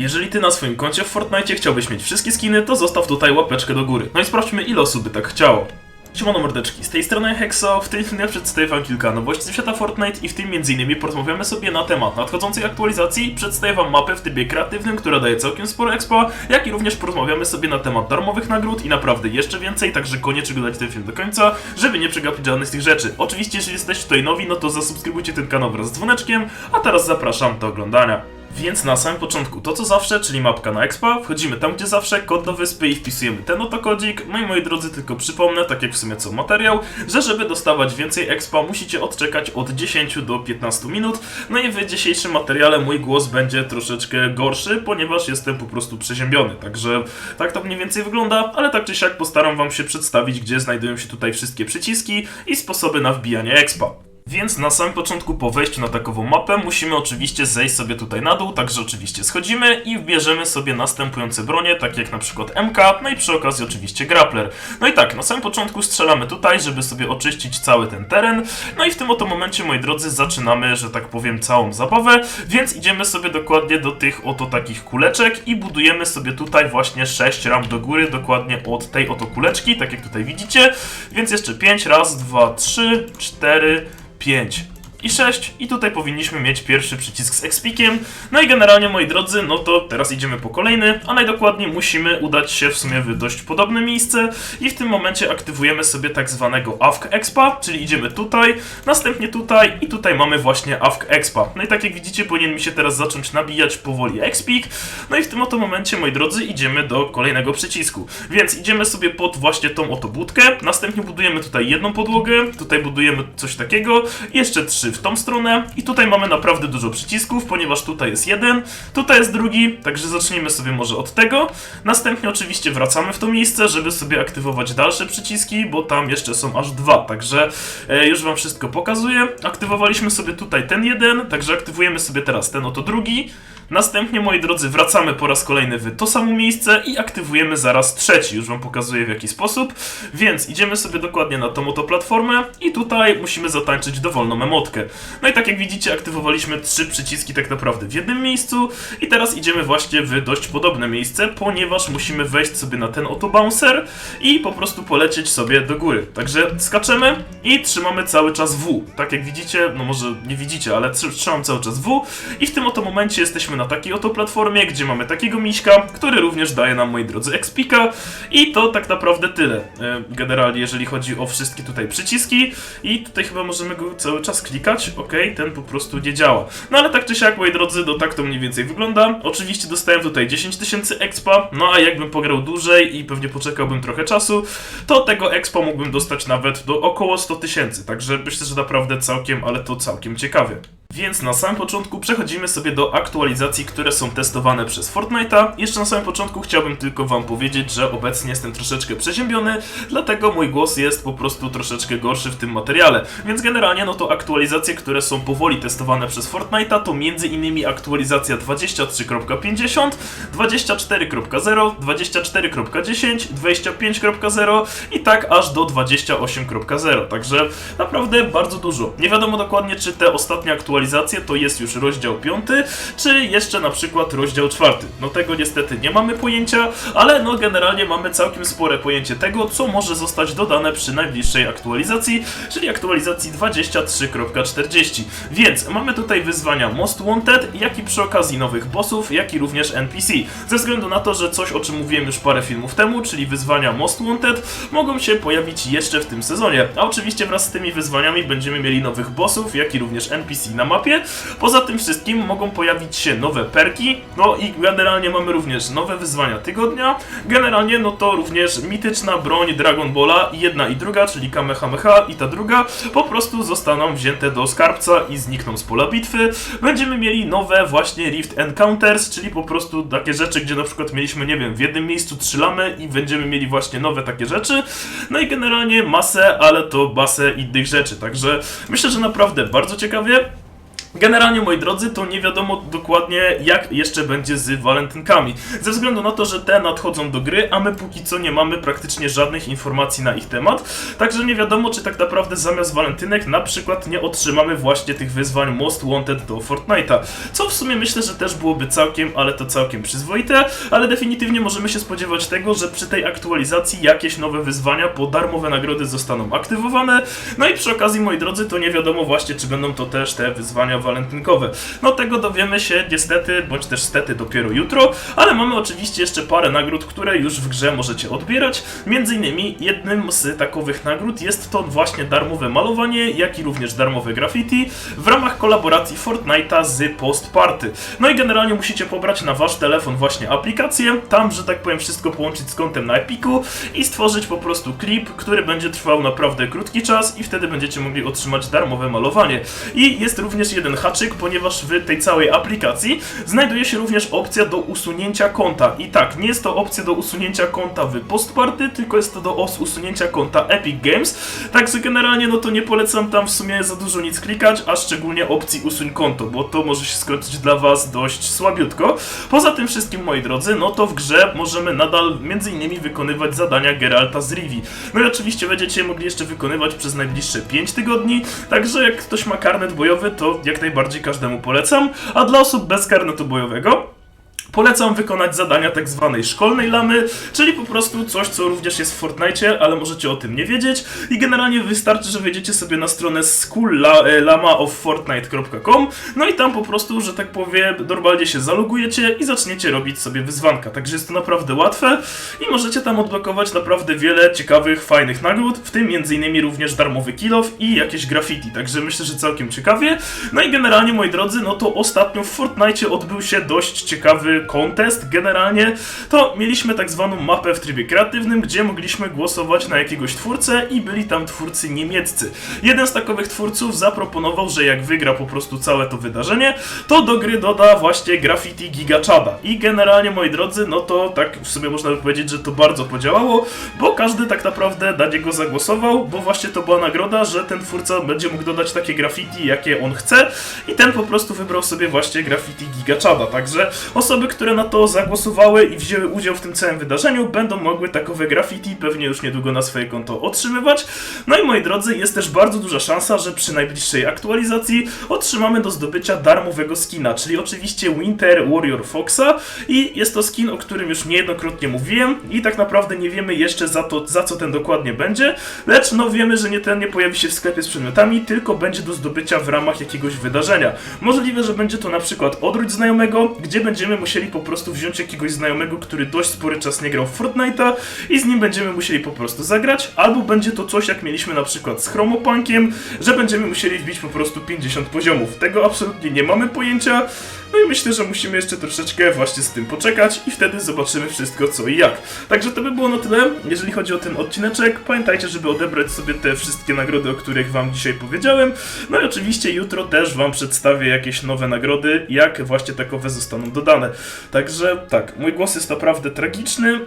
Jeżeli ty na swoim koncie w Fortnite chciałbyś mieć wszystkie skiny, to zostaw tutaj łapeczkę do góry. No i sprawdźmy ile osób by tak chciało. Siemano mordeczki, z tej strony Hexo, w tym filmie przedstawię wam kilka nowości ze świata Fortnite i w tym m.in. porozmawiamy sobie na temat nadchodzącej aktualizacji, przedstawię wam mapę w trybie kreatywnym, która daje całkiem sporo expa, jak i również porozmawiamy sobie na temat darmowych nagród i naprawdę jeszcze więcej, także koniecznie oglądajcie ten film do końca, żeby nie przegapić żadnych z tych rzeczy. Oczywiście jeśli jesteście tutaj nowi, no to zasubskrybujcie ten kanał wraz z dzwoneczkiem, a teraz zapraszam do oglądania. Więc na samym początku to co zawsze, czyli mapka na expa, wchodzimy tam gdzie zawsze, kod do wyspy i wpisujemy ten oto kodzik. No i moi drodzy, tylko przypomnę, tak jak w sumie co materiał, że żeby dostawać więcej expa musicie odczekać od 10 do 15 minut. No i w dzisiejszym materiale mój głos będzie troszeczkę gorszy, ponieważ jestem po prostu przeziębiony. Także tak to mniej więcej wygląda, ale tak czy siak postaram wam się przedstawić, gdzie znajdują się tutaj wszystkie przyciski i sposoby na wbijanie expa. Więc na samym początku po wejściu na takową mapę musimy oczywiście zejść sobie tutaj na dół, także oczywiście schodzimy i wbierzemy sobie następujące bronie, takie jak na przykład MK, no i przy okazji oczywiście grappler. No i tak, na samym początku strzelamy tutaj, żeby sobie oczyścić cały ten teren, no i w tym oto momencie, moi drodzy, zaczynamy, że tak powiem, całą zabawę, więc idziemy sobie dokładnie do tych oto takich kuleczek i budujemy sobie tutaj właśnie 6 ram do góry, dokładnie od tej oto kuleczki, tak jak tutaj widzicie, więc jeszcze 5, raz, dwa, trzy, cztery, 5 i 6 i tutaj powinniśmy mieć pierwszy przycisk z Expikiem. No i generalnie moi drodzy, no to teraz idziemy po kolejny, a najdokładniej musimy udać się w sumie w dość podobne miejsce i w tym momencie aktywujemy sobie tak zwanego AFK Expa, czyli idziemy tutaj, następnie tutaj i tutaj mamy właśnie AFK Expa. No i tak jak widzicie powinien mi się teraz zacząć nabijać powoli Expik, no i w tym oto momencie moi drodzy idziemy do kolejnego przycisku. Więc idziemy sobie pod właśnie tą oto budkę, następnie budujemy tutaj jedną podłogę, tutaj budujemy coś takiego, jeszcze trzy w tą stronę i tutaj mamy naprawdę dużo przycisków, ponieważ tutaj jest jeden, tutaj jest drugi, także zacznijmy sobie może od tego. Następnie oczywiście wracamy w to miejsce, żeby sobie aktywować dalsze przyciski, bo tam jeszcze są aż dwa, także e, już wam wszystko pokazuję. Aktywowaliśmy sobie tutaj ten jeden, także aktywujemy sobie teraz ten oto drugi. Następnie, moi drodzy, wracamy po raz kolejny w to samo miejsce i aktywujemy zaraz trzeci. Już wam pokazuję w jaki sposób. Więc idziemy sobie dokładnie na tą oto platformę i tutaj musimy zatańczyć dowolną emotkę. No i tak jak widzicie, aktywowaliśmy trzy przyciski tak naprawdę w jednym miejscu i teraz idziemy właśnie w dość podobne miejsce, ponieważ musimy wejść sobie na ten oto bouncer i po prostu polecieć sobie do góry. Także skaczemy i trzymamy cały czas W. Tak jak widzicie, no może nie widzicie, ale trzy- trzymam cały czas W i w tym oto momencie jesteśmy na takiej oto platformie, gdzie mamy takiego miśka, który również daje nam, moi drodzy, expika i to tak naprawdę tyle. e, Generalnie, jeżeli chodzi o wszystkie tutaj przyciski i tutaj chyba możemy go cały czas klikać, ok, ten po prostu nie działa. No ale tak czy siak, moi drodzy, no tak to mniej więcej wygląda. Oczywiście dostałem tutaj 10 tysięcy expa, no a jakbym pograł dłużej i pewnie poczekałbym trochę czasu, to tego expa mógłbym dostać nawet do około 100 tysięcy, także myślę, że naprawdę całkiem, ale to całkiem ciekawie. Więc na samym początku przechodzimy sobie do aktualizacji, które są testowane przez Fortnite'a. Jeszcze na samym początku chciałbym tylko wam powiedzieć, że obecnie jestem troszeczkę przeziębiony, dlatego mój głos jest po prostu troszeczkę gorszy w tym materiale. Więc generalnie no to aktualizacje, które są powoli testowane przez Fortnite'a to m.in. aktualizacja 23.50, 24.0, 24.10, 25.0 i tak aż do 28.0. Także naprawdę bardzo dużo. Nie wiadomo dokładnie, czy te ostatnie aktualizacje to jest już rozdział 5, czy jeszcze na przykład rozdział 4. No tego niestety nie mamy pojęcia, ale no generalnie mamy całkiem spore pojęcie tego, co może zostać dodane przy najbliższej aktualizacji, czyli aktualizacji 23.40. Więc mamy tutaj wyzwania Most Wanted, jak i przy okazji nowych bossów, jak i również NPC. Ze względu na to, że coś o czym mówiłem już parę filmów temu, czyli wyzwania Most Wanted, mogą się pojawić jeszcze w tym sezonie. A oczywiście wraz z tymi wyzwaniami będziemy mieli nowych bossów, jak i również NPC na mapie. Poza tym wszystkim mogą pojawić się nowe perki, no i generalnie mamy również nowe wyzwania tygodnia. Generalnie no to również mityczna broń Dragon Balla, jedna i druga, czyli Kamehameha i ta druga, po prostu zostaną wzięte do skarbca i znikną z pola bitwy. Będziemy mieli nowe właśnie Rift Encounters, czyli po prostu takie rzeczy, gdzie na przykład mieliśmy, nie wiem, w jednym miejscu strzelamy i będziemy mieli właśnie nowe takie rzeczy. No i generalnie masę, ale to basę innych rzeczy, także myślę, że naprawdę bardzo ciekawie. Generalnie, moi drodzy, to nie wiadomo dokładnie, jak jeszcze będzie z walentynkami. Ze względu na to, że te nadchodzą do gry, a my póki co nie mamy praktycznie żadnych informacji na ich temat. Także nie wiadomo, czy tak naprawdę zamiast walentynek na przykład nie otrzymamy właśnie tych wyzwań Most Wanted do Fortnite'a. Co w sumie myślę, że też byłoby całkiem, ale to całkiem przyzwoite, ale definitywnie możemy się spodziewać tego, że przy tej aktualizacji jakieś nowe wyzwania po darmowe nagrody zostaną aktywowane. No i przy okazji, moi drodzy, to nie wiadomo właśnie, czy będą to też te wyzwania walentynkowe. No tego dowiemy się niestety, bądź też stety dopiero jutro, ale mamy oczywiście jeszcze parę nagród, które już w grze możecie odbierać. Między innymi jednym z takowych nagród jest to właśnie darmowe malowanie, jak i również darmowe graffiti w ramach kolaboracji Fortnite'a z Post Party. No i generalnie musicie pobrać na wasz telefon właśnie aplikację, tam, że tak powiem, wszystko połączyć z kontem na Epiku i stworzyć po prostu klip, który będzie trwał naprawdę krótki czas i wtedy będziecie mogli otrzymać darmowe malowanie. I jest również jeden haczyk, ponieważ w tej całej aplikacji znajduje się również opcja do usunięcia konta. I tak, nie jest to opcja do usunięcia konta w postparty, tylko jest to do usunięcia konta Epic Games. Także generalnie no to nie polecam tam w sumie za dużo nic klikać, a szczególnie opcji usuń konto, bo to może się skończyć dla was dość słabiutko. Poza tym wszystkim, moi drodzy, no to w grze możemy nadal między innymi wykonywać zadania Geralta z Rivi. No i oczywiście będziecie mogli jeszcze wykonywać przez najbliższe 5 tygodni, także jak ktoś ma karnet bojowy, to jak najbardziej każdemu polecam, a dla osób bez karnetu bojowego Polecam wykonać zadania tak zwanej szkolnej lamy, czyli po prostu coś, co również jest w Fortnite, ale możecie o tym nie wiedzieć. I generalnie wystarczy, że wejdziecie sobie na stronę schoollamaoffortnite.com, no i tam po prostu, że tak powiem, normalnie się zalogujecie i zaczniecie robić sobie wyzwanka. Także jest to naprawdę łatwe i możecie tam odblokować naprawdę wiele ciekawych, fajnych nagród, w tym m.in. również darmowy kill off i jakieś graffiti. Także myślę, że całkiem ciekawie. No i generalnie, moi drodzy, no to ostatnio w Fortnite odbył się dość ciekawy kontest. Generalnie to mieliśmy tak zwaną mapę w trybie kreatywnym, gdzie mogliśmy głosować na jakiegoś twórcę i byli tam twórcy niemieccy. Jeden z takowych twórców zaproponował, że jak wygra po prostu całe to wydarzenie, to do gry doda właśnie graffiti Gigachada. I generalnie, moi drodzy, no to tak w sumie można by powiedzieć, że to bardzo podziałało, bo każdy tak naprawdę na niego zagłosował, bo właśnie to była nagroda, że ten twórca będzie mógł dodać takie graffiti, jakie on chce i ten po prostu wybrał sobie właśnie graffiti Gigachada. Także osoby, które na to zagłosowały i wzięły udział w tym całym wydarzeniu, będą mogły takowe graffiti pewnie już niedługo na swoje konto otrzymywać. No i moi drodzy, jest też bardzo duża szansa, że przy najbliższej aktualizacji otrzymamy do zdobycia darmowego skina, czyli oczywiście Winter Warrior Foxa i jest to skin, o którym już niejednokrotnie mówiłem i tak naprawdę nie wiemy jeszcze za to, za co ten dokładnie będzie, lecz no wiemy, że nie ten nie pojawi się w sklepie z przedmiotami, tylko będzie do zdobycia w ramach jakiegoś wydarzenia. Możliwe, że będzie to na przykład odwróć znajomego, gdzie będziemy musieli po prostu wziąć jakiegoś znajomego, który dość spory czas nie grał w Fortnite'a i z nim będziemy musieli po prostu zagrać, albo będzie to coś jak mieliśmy na przykład z Chromopunkiem, że będziemy musieli wbić po prostu 50 poziomów. Tego absolutnie nie mamy pojęcia, no i myślę, że musimy jeszcze troszeczkę właśnie z tym poczekać i wtedy zobaczymy wszystko co i jak. Także to by było na tyle, jeżeli chodzi o ten odcineczek. Pamiętajcie, żeby odebrać sobie te wszystkie nagrody, o których wam dzisiaj powiedziałem. No i oczywiście jutro też wam przedstawię jakieś nowe nagrody, jak właśnie takowe zostaną dodane. Także tak, mój głos jest naprawdę tragiczny,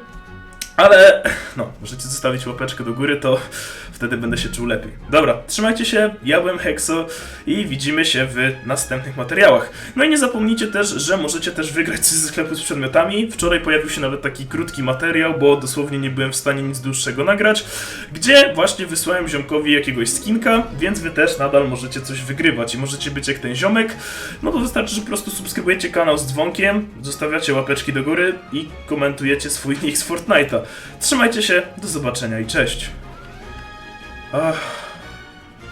ale no, możecie zostawić łapeczkę do góry, to wtedy będę się czuł lepiej. Dobra, trzymajcie się, ja byłem Hexo i widzimy się w następnych materiałach. No i nie zapomnijcie też, że możecie też wygrać ze sklepu z przedmiotami. Wczoraj pojawił się nawet taki krótki materiał, bo dosłownie nie byłem w stanie nic dłuższego nagrać, gdzie właśnie wysłałem ziomkowi jakiegoś skinka, więc wy też nadal możecie coś wygrywać i możecie być jak ten ziomek. No to wystarczy, że po prostu subskrybujecie kanał z dzwonkiem, zostawiacie łapeczki do góry i komentujecie swój nick z Fortnite'a. Trzymajcie się, do zobaczenia i cześć. Ach.